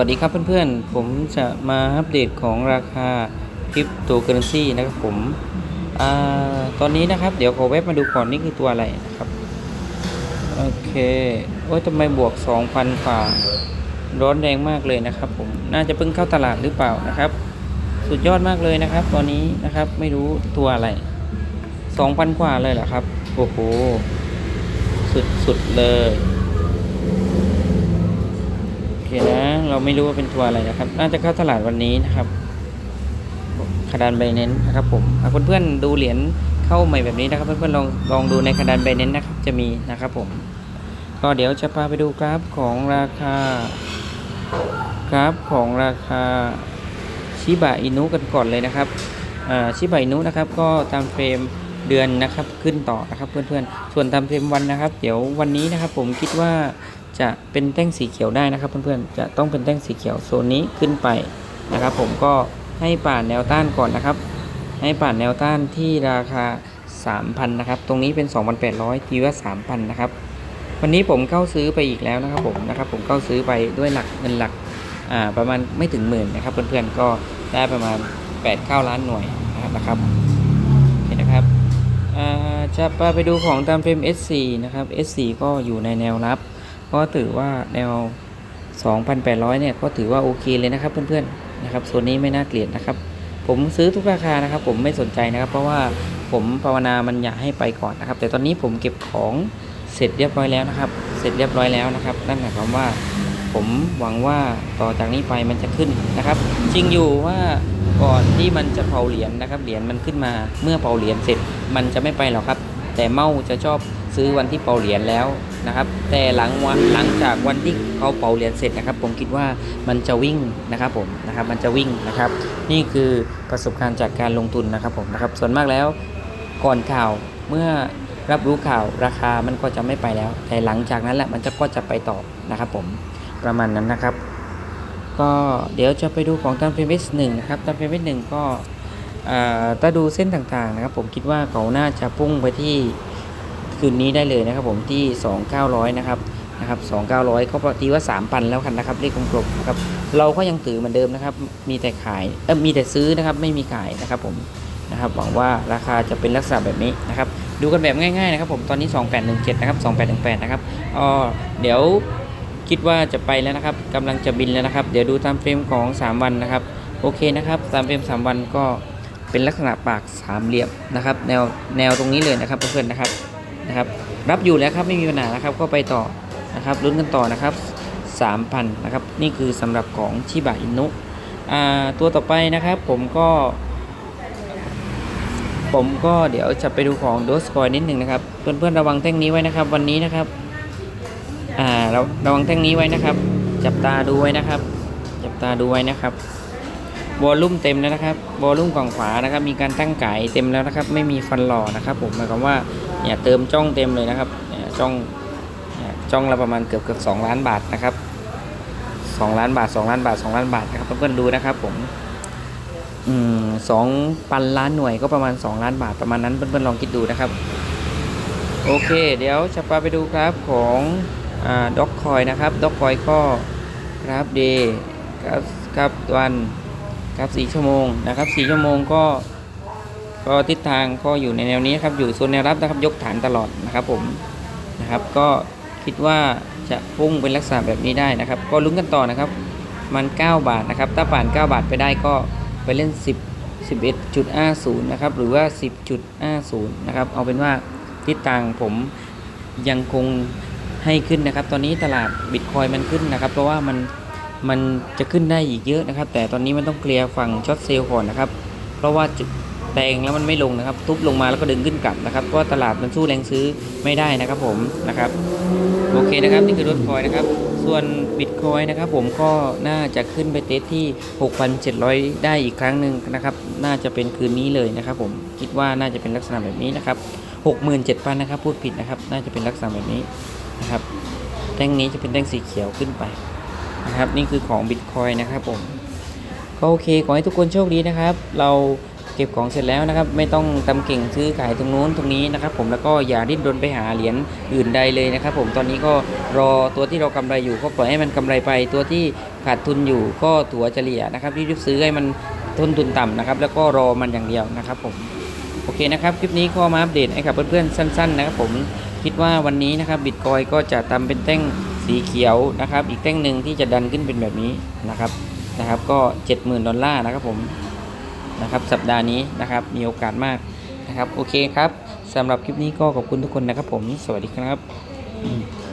วัสดีครับเพื่อนๆ ผมจะมาอัปเดตของราคาคริปโตเคอเรนซีนะครับผมอตอนนี้นะครับ เดี๋ยวขอเว็บมาดูก่อนนี่คือตัวอะไรนะครับ โอเค โอ้ยทำไมบวก 2,000กว่า ร้อนแรงมากเลยนะครับผม น่าจะเพิ่งเข้าตลาดหรือเปล่านะครับ สุดยอดมากเลยนะครับ ตอนนี้นะครับไม่รู้ตัวอะไร 2,000 กว่าเลยเหรอครับ โอ้โห สุดๆเลย เราไม่รู้ว่าเป็นตัวอะไรนะครับ น่าจะเข้าตลาดวันนี้นะครับคาดานไบเน้นนะครับผมเพื่อนๆดูเหรียญเข้าใหม่แบบนี้นะครับ เพื่อนๆลองลองดูในคาดานไบเน้นนะครับ จะมีนะครับผม ก็เดี๋ยวจะพาไปดูกราฟของราคากราฟของราคาชิบะอินุกันก่อนเลยนะครับชิบะอินุนะครับก็ตามเฟรมเดือนนะครับขึ้นต่อนะครับเพื่อนๆ ส่วนตามเฟรมวันนะครับ เดี๋ยววันนี้นะครับผมคิดว่า จะเป็นแท่งสีเขียวได้นะครับ เพื่อนๆ จะต้องเป็นแท่งสีเขียวโซนนี้ขึ้นไปนะครับ ผมก็ให้ป่านแนวต้านก่อนนะครับ ให้ป่านแนวต้านที่ราคา 3,000 นะครับ ตรงนี้เป็น 2,800ตีว่า 3,000 นะครับ วันนี้ผมเข้าซื้อไปอีกแล้วนะครับผมนะครับ ผมเข้าซื้อไปด้วยหลักเงินหลักอ่าประมาณไม่ถึงหมื่นนะครับ เพื่อนๆ ก็ได้ประมาณ8-9ล้านหน่วยนะครับนะครับเห็นนะครับอ่าจะพาไปดูของตามเฟรม S4 นะครับ S4 ก็อยู่ในแนวรับ ก็ถือว่าแนว 2,800 เนี่ยก็ถือว่าโอเคเลยนะครับเพื่อนๆนะครับโซนนี้ไม่น่าเกลียดนะครับ ผมซื้อทุกราคานะครับ ผมไม่สนใจนะครับ เพราะว่าผมภาวนามันอยากให้ไปก่อนนะครับ แต่ตอนนี้ผมเก็บของเสร็จเรียบร้อยแล้วนะครับ เสร็จเรียบร้อยแล้วนะครับ นั่นหมายความว่าผมหวังว่าต่อจากนี้ไปมันจะขึ้นนะครับ จริงอยู่ว่าก่อนที่มันจะเผาเหรียญนะครับเหรียญมันขึ้นมาเมื่อเผาเหรียญเสร็จมันจะไม่ไปหรอกครับ แต่เมาจะชอบซื้อวันที่เป่าเหรียญแล้ว นะครับ แต่หลังวันหลังจากวันที่เขาเป่าเหรียญเสร็จนะครับ ผมคิดว่ามันจะวิ่งนะครับผมนะครับมันจะวิ่งนะครับ นี่คือประสบการณ์จากการลงทุนนะครับผมนะครับ ส่วนมากแล้วก่อนข่าวเมื่อรับรู้ข่าวราคามันก็จะไม่ไปแล้ว แต่หลังจากนั้นแหละมันจะก็จะไปต่อนะครับผมประมาณนั้นนะครับ ก็เดี๋ยวจะไปดูของตันเฟมิสหนึ่งนะครับตันเฟมิสหนึ่งก็ถ้าดูเส้นต่างๆนะครับ ผมคิดว่าเขาน่าจะพุ่งไปที่ คืนนี้ได้เลยนะครับผมที่ 2900 นะครับนะครับ2900ก็ตีว่า 3,000 แล้วกันนะครับเลขกลมๆนะครับเราก็ยังถือเหมือนเดิมนะครับ มีแต่ขายเออมีแต่ซื้อนะครับไม่มีขายนะครับผมนะครับหวังว่าราคาจะเป็นลักษณะแบบนี้นะครับดูกันแบบง่ายๆนะครับผมตอนนี้ 2817 นะครับ 2818 นะครับอ๋อเดี๋ยวคิดว่าจะไปแล้วนะครับกำลังจะบินแล้วนะครับ เดี๋ยวดูตามเฟรมของ 3 วันนะครับโอเคนะครับตามเฟรม 3 วันก็เป็นลักษณะปากสามเหลี่ยมนะครับ แนวแนวตรงนี้เลยนะครับเพื่อนๆนะครับ นะครับรับอยู่แล้วครับไม่มีปัญหานะครับก็ไปต่อนะครับลุ้นกันต่อนะครับ 3,000นะครับนี่คือสำหรับของชิบะอินุอ่าตัวต่อไปนะครับผมก็ผมก็เดี๋ยวจะไปดูของโดสคอยนิดหนึ่งนะครับเพื่อนๆระวังแท่งนี้ไว้นะครับ วันนี้นะครับอ่าเราระวังแท่งนี้ไว้นะครับ จับตาดูไว้นะครับ จับตาดูไว้นะครับ วอลลุ่มเต็มแล้วนะครับวอลลุ่มกล่องขวานะครับ มีการตั้งไก่เต็มแล้วนะครับ ไม่มีฟันหล่อนะครับ ผมหมายความว่าเนี่ยเติมจ้องเต็มเลยนะครับเนี่ยจ้องเนี่ยจ้องละประมาณเกือบเกือบสองล้านบาทนะครับสองล้านบาทสองล้านบาทสองล้านบาทนะครับเพื่อนๆดูนะครับ ผมอืมสองพันล้านหน่วยก็ประมาณ2ล้านบาทประมาณนั้นเพื่อนๆลองคิดดูนะครับ โอเค เดี๋ยวจะพาไปดูกราฟของอ่าด็อกคอยนะครับด็อกคอยก็กราฟเดย์กราฟกราฟวัน กราฟสี่ชั่วโมงนะครับสี่ชั่วโมงก็ก็ทิศทางก็อยู่ในแนวนี้ครับอยู่โซนแนวรับนะครับยกฐานตลอดนะครับผมนะครับ ก็คิดว่าจะพุ่งเป็นลักษณะแบบนี้ได้นะครับ ก็ลุ้นกันต่อนะครับ มัน 9 บาทนะครับ ถ้าผ่าน 9 บาทไปได้ก็ไปเล่น 10 11.50นะครับหรือว่า 10.50นะครับเอาเป็นว่าทิศทางผมยังคงให้ขึ้นนะครับ ตอนนี้ตลาดบิตคอยมันขึ้นนะครับ เพราะว่ามัน มันจะขึ้นได้อีกเยอะนะครับ แต่ตอนนี้มันต้องเคลียร์ฝั่งช็อตเซลล์ก่อนนะครับ เพราะว่าแตงแล้วมันไม่ลงนะครับ ทุบลงมาแล้วก็ดึงขึ้นกลับนะครับเพราะตลาดมันสู้แรงซื้อไม่ได้นะครับผมนะครับโอเคนะครับนี่คือรถคอยนะครับ ส่วนบิตคอยนะครับ ผมก็น่าจะขึ้นไปเทสที่ 6,700 ได้อีกครั้งหนึ่งนะครับ น่าจะเป็นคืนนี้เลยนะครับ ผมคิดว่าน่าจะเป็นลักษณะแบบนี้นะครับ67,000นะครับพูดผิดนะครับ น่าจะเป็นลักษณะแบบนี้นะครับแท่งนี้จะเป็นแท่งสีเขียวขึ้นไป นะครับนี่คือของบิตคอยนะครับผมก็โอเคขอให้ทุกคนโชคดีนะครับ เราเก็บของเสร็จแล้วนะครับ ไม่ต้องตำเก่งซื้อขายตรงนู้นตรงนี้นะครับ ผมแล้วก็อย่าดิ้นรนไปหาเหรียญอื่นใดเลยนะครับ ผมตอนนี้ก็รอตัวที่เรากำไรอยู่ก็ปล่อยให้มันกำไรไป ตัวที่ขาดทุนอยู่ก็ถัวเฉลี่ยนะครับรีบซื้อให้มันต้นทุนต่ำนะครับ แล้วก็รอมันอย่างเดียวนะครับผมโอเคนะครับ คลิปนี้ก็มาอัปเดตให้กับเพื่อนๆสั้น ๆ นะครับ ผมคิดว่าวันนี้นะครับบิตคอยก็จะทำเป็นแท่ง สีเขียวนะครับ อีกแท่งหนึ่งที่จะดันขึ้นเป็นแบบนี้นะครับนะครับ ก็ 70,000 ดอลลาร์นะครับผมนะครับ สัปดาห์นี้นะครับมีโอกาสมากนะครับ โอเคครับสำหรับคลิปนี้ก็ขอบคุณทุกคนนะครับผม สวัสดีครับ